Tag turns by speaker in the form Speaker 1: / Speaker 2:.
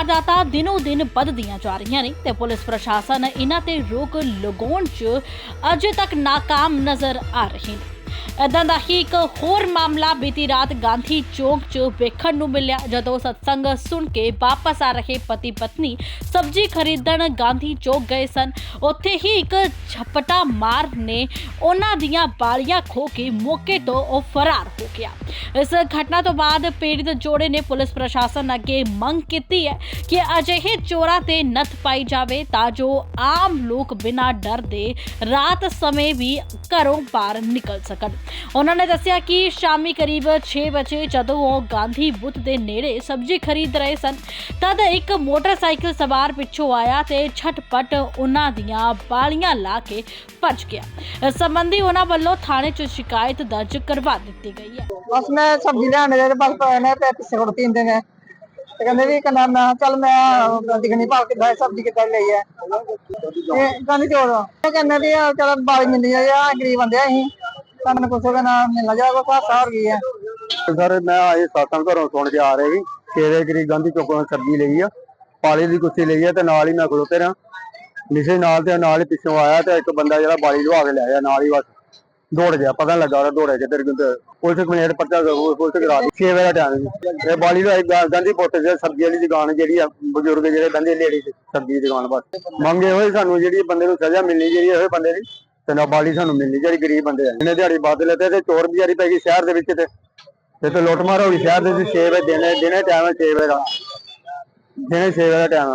Speaker 1: ਵਾਰਦਾਤਾਂ ਦਿਨੋ ਦਿਨ ਵੱਧਦੀਆਂ ਜਾ ਰਹੀਆਂ ਨੇ ਤੇ ਪੁਲਿਸ ਪ੍ਰਸ਼ਾਸਨ ਇਹਨਾਂ ਤੇ ਰੋਕ ਲਗਾਉਣ 'ਚ ਅਜੇ ਤੱਕ ਨਾਕਾਮ ਨਜ਼ਰ ਆ ਰਹੇ ਨੇ। ਇਦਾਂ ਦਾ ਹੀ ਇੱਕ ਹੋਰ ਮਾਮਲਾ ਬੀਤੀ ਰਾਤ ਗਾਂਧੀ ਚੌਕ 'ਚ ਵੇਖਣ ਨੂੰ ਮਿਲਿਆ, ਜਦੋਂ ਸਤਸੰਗ ਸੁਣ ਕੇ ਵਾਪਸ ਆ ਰਹੇ ਪਤੀ ਪਤਨੀ ਸਬਜ਼ੀ ਖਰੀਦਣ ਗਾਂਧੀ ਚੌਕ ਗਏ ਸਨ। ਉੱਥੇ ਹੀ ਇੱਕ ਛਪਟਾ ਮਾਰ ਨੇ ਉਹਨਾਂ ਦੀਆਂ ਬਾਲੀਆਂ ਖੋ ਕੇ ਮੌਕੇ ਤੋਂ ਉਹ ਫਰਾਰ ਹੋ ਗਿਆ। ਇਸ ਘਟਨਾ ਤੋਂ ਬਾਅਦ ਪੀੜਤ ਜੋੜੇ ਨੇ ਪੁਲਿਸ ਪ੍ਰਸ਼ਾਸਨ ਅੱਗੇ ਮੰਗ ਕੀਤੀ ਹੈ ਕਿ ਅਜਿਹੇ ਚੋਰਾਂ ਤੇ ਨੱਥ ਪਾਈ ਜਾਵੇ ਤਾਂ ਜੋ ਆਮ ਲੋਕ ਬਿਨਾਂ ਡਰ ਦੇ ਰਾਤ ਸਮੇਂ ਵੀ ਘਰੋਂ ਬਾਹਰ ਨਿਕਲ ਸਕਣ। ਉਹਨਾਂ ਨੇ ਦੱਸਿਆ ਕਿ ਸ਼ਾਮੀ ਕਰੀਬ 6 ਵਜੇ ਜਦੋਂ ਉਹ ਗਾਂਧੀ ਬੁੱਤ ਦੇ ਨੇੜੇ ਸਬਜ਼ੀ ਖਰੀਦ ਰਹੇ ਸਨ ਤਦ ਇੱਕ ਮੋਟਰਸਾਈਕਲ ਸਵਾਰ ਪਿੱਛੋਂ ਆਇਆ ਤੇ ਛਟਪਟ ਉਹਨਾਂ ਦੀਆਂ ਬਾਲੀਆਂ ਲਾ ਕੇ ਭੱਜ ਗਿਆ। ਇਸ ਸੰਬੰਧੀ ਉਹਨਾਂ ਵੱਲੋਂ ਥਾਣੇ 'ਚ ਸ਼ਿਕਾਇਤ ਦਰਜ ਕਰਵਾ ਦਿੱਤੀ ਗਈ ਹੈ।
Speaker 2: ਬਸ ਮੈਂ ਸਬਜ਼ੀ ਲੈਣ ਗਏ ਤੇ ਬਸ ਪਏ ਪਿੱਛੇ ਕੋਲ ਪੀਂਦੇ ਨੇ। ਤੇ ਕਹਿੰਦੇ ਵੀ ਕਹਿੰਦਾ ਮੈਂ ਚੱਲ ਮੈਂ ਦਿਖਣੀ ਭਾਲ ਕਿੱਦਾਂ ਹੈ, ਸਬਜ਼ੀ ਕਿੱਦਾਂ ਦੀ ਲਈ ਹੈ। ਤੇ ਕਹਿੰਦੇ ਚੋਰ ਇਹ ਕਹਿੰਦੇ ਵੀ ਚੱਲ ਬਾਲੀ ਮਿਲਦੀ ਆ ਗਰੀਬ ਬੰਦੇ ਆ ਅਸੀਂ। ਸਾਨੂੰ ਕੁਛ ਉਹਦਾ ਨਾਮ ਜਾਏਗਾ ਭਾਸਾ ਹੋ ਗਈ ਹੈ
Speaker 3: ਸਰ ਮੈਂ ਆਏ ਸਾਤਾਂ ਘਰੋਂ ਸੁਣ ਕੇ ਆ ਰਹੇ ਸੀ ਛੇਰੇ ਗਰੀ ਗਾਂਧੀ ਚੌਕੋਂ ਸਬਜ਼ੀ ਲਈ ਆ, ਪਾਲੀ ਦੀ ਕੁੱਤੀ ਲਈ ਆ ਤੇ ਨਾਲ ਹੀ ਮੈਂ ਖਲੋਤੇ ਰਿਆਂ ਨਿਸ਼ੇ ਨਾਲ ਤੇ ਨਾਲ ਹੀ ਪਿੱਛੋਂ ਆਇਆ ਤੇ ਇੱਕ ਬੰਦਾ ਜਿਹੜਾ ਬਾਲੀ ਲਵਾ ਕੇ ਲੈ ਆਇਆ ਨਾਲ ਹੀ ਬਸ। ਦੌੜ ਗਿਆ, ਪਤਾ ਲੱਗਾ ਉਹ ਦੌੜਿਆ ਕਿੱਧਰ ਕਿੱਧਰ। ਪੁਲਿਸ ਕਮੇਟ ਪਰਚਾ ਪੁਲਿਸ ਕਰਾ ਦੀ 6 ਵਜੇ ਦਾ ਟਾਈਮ ਸੀ। ਇਹ ਬਾਲੀ ਦਾ ਗਾਂਧੀ ਪੁੱਤ ਦੇ ਸਬਜ਼ੀ ਵਾਲੀ ਦੁਕਾਨ ਜਿਹੜੀ ਆ, ਬਜ਼ੁਰਗ ਜਿਹੜੇ ਬੰਦੇ ਲੇਡੀ ਸਬਜ਼ੀ ਦੀ ਦੁਕਾਨ ਬਸ। ਮੰਗੇ ਹੋਏ ਸਾਨੂੰ ਜਿਹੜੀ ਬੰਦੇ ਨੂੰ ਸਜ਼ਾ ਮਿਲਣੀ ਜਿਹੜੀ ਹੋਏ ਬੰਦੇ ਦੀ। ਤੇ ਨਾ ਬਾਲੀ ਸਾਨੂੰ ਮਿਲਣੀ, ਜਿਹੜੀ ਗਰੀਬ ਬੰਦੇ ਆ। ਇਹਨੇ ਦਿਹਾੜੀ ਵੱਧ ਲੈਤੇ ਤੇ ਚੋਰ ਬਿਜਾਰੀ ਪੈ ਗਈ ਸ਼ਹਿਰ ਦੇ ਵਿੱਚ ਤੇ। ਤੇ ਤੇ ਲੁੱਟ ਮਾਰ ਹੋ ਗਈ, ਸ਼ਹਿਰ ਦੇ ਵਿੱਚ 6 ਵਜੇ, ਦਿਨੇ ਦਿਨੇ ਟਾਈਮ ਹੈ 6 ਵਜੇ ਦਾ। ਦਿਨੇ 6 ਵਜੇ ਦਾ ਟਾਈਮ